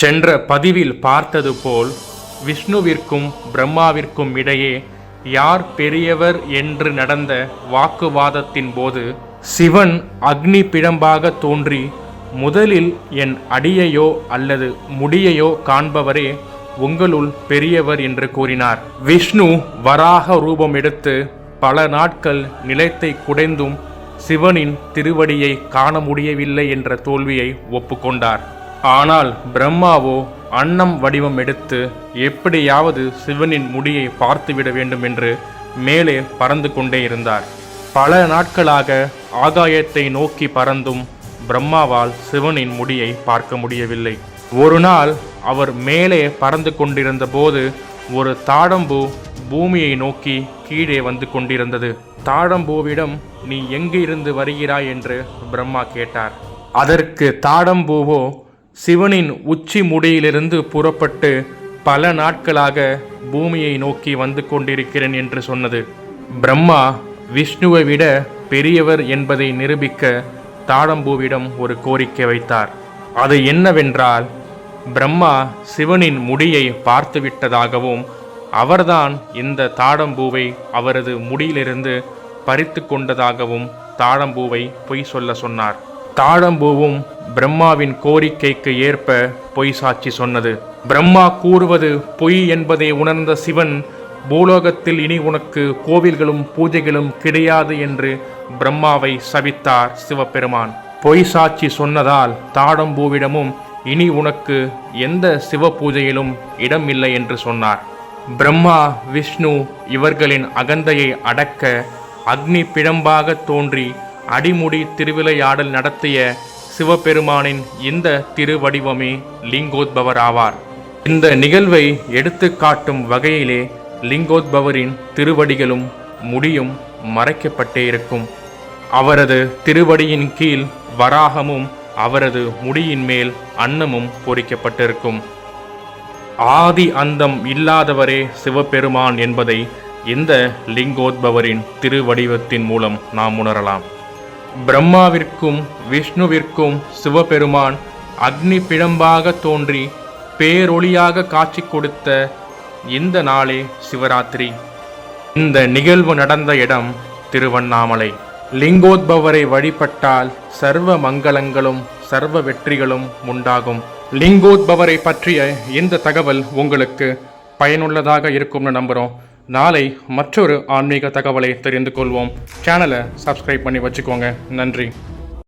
சென்ற பதிவில் பார்த்தது போல் விஷ்ணுவிற்கும் பிரம்மாவிற்கும் இடையே யார் பெரியவர் என்று நடந்த வாக்குவாதத்தின் போது சிவன் அக்னி பிழம்பாக தோன்றி முதலில் என் அடியையோ அல்லது முடியையோ காண்பவரே உங்களுள் பெரியவர் என்று கூறினார். விஷ்ணு வராக ரூபம் எடுத்து பல நாட்கள் நிலத்தை குடைந்தும் சிவனின் திருவடியை காண முடியவில்லை என்ற தோல்வியை ஒப்புக்கொண்டார். ஆனால் பிரம்மாவோ அன்னம் வடிவம் எடுத்து எப்படியாவது சிவனின் முடியை பார்த்துவிட வேண்டும் என்று மேலே பறந்து கொண்டே இருந்தார். பல நாட்களாக ஆகாயத்தை நோக்கி பறந்தும் பிரம்மாவால் சிவனின் முடியை பார்க்க முடியவில்லை. ஒரு நாள் அவர் மேலே பறந்து கொண்டிருந்த போது ஒரு தாழம்பூ பூமியை நோக்கி கீழே வந்து கொண்டிருந்தது. தாழம்பூவிடம் நீ எங்கு இருந்து வருகிறாய்? என்று பிரம்மா கேட்டார். அதற்கு தாழம்பூவோ சிவனின் உச்சி முடியிலிருந்து புறப்பட்டு பல நாட்களாக பூமியை நோக்கி வந்து கொண்டிருக்கிறேன் என்று சொன்னது. பிரம்மா விஷ்ணுவை விட பெரியவர் என்பதை நிரூபிக்க தாழம்பூவிடம் ஒரு கோரிக்கை வைத்தார். அது என்னவென்றால் பிரம்மா சிவனின் முடியை பார்த்துவிட்டதாகவும் அவர்தான் இந்த தாழம்பூவை அவரது முடியிலிருந்து பறித்து கொண்டதாகவும் தாழம்பூவை பொய் சொல்ல சொன்னார். தாழம்பூவும் பிரம்மாவின் கோரிக்கைக்கு ஏற்ப பொய் சாட்சி சொன்னது. பிரம்மா கூறுவது பொய் என்பதை உணர்ந்த சிவன் பூலோகத்தில் இனி உனக்கு கோவில்களும் பூஜைகளும் கிடையாது என்று பிரம்மாவை சபித்தார் சிவபெருமான். பொய் சாட்சி சொன்னதால் தாழம்பூவிடமும் இனி உனக்கு எந்த சிவ பூஜையிலும் இடமில்லை என்று சொன்னார். பிரம்மா விஷ்ணு இவர்களின் அகந்தையை அடக்க அக்னி பிழம்பாக தோன்றி அடிமுடி திருவிளையாடல் நடத்திய சிவபெருமானின் இந்த திருவடிவமே லிங்கோத்பவர் ஆவார் இந்த நிகழ்வை எடுத்துக்காட்டும் வகையிலே லிங்கோத்பவரின் திருவடிகளும் முடியும் மறைக்கப்பட்டே இருக்கும். அவரது திருவடியின் கீழ் வராகமும் அவரது முடியின் மேல் அன்னமும் பொறிக்கப்பட்டிருக்கும். ஆதி அந்தம் இல்லாதவரே சிவபெருமான் என்பதை இந்த லிங்கோத்பவரின் திருவடிவத்தின் மூலம் நாம் உணரலாம். பிரம்மாவிற்கும் விஷ்ணுவிற்கும் சிவபெருமான் அக்னி பிழம்பாக தோன்றி பேரொளியாக காட்சி கொடுத்த இந்த நாளே சிவராத்திரி. இந்த நிகழ்வு நடந்த இடம் திருவண்ணாமலை. லிங்கோத்பவரை வழிபட்டால் சர்வ மங்களங்களும் சர்வ வெற்றிகளும் உண்டாகும். லிங்கோத்பவரை பற்றிய இந்த தகவல் உங்களுக்கு பயனுள்ளதாக இருக்கும்னு நம்புகிறோம் நாளை மற்றொரு ஆன்மீக தகவலை தெரிந்து கொள்வோம் சேனலை சப்ஸ்கிரைப் பண்ணி வச்சுக்கோங்க. நன்றி.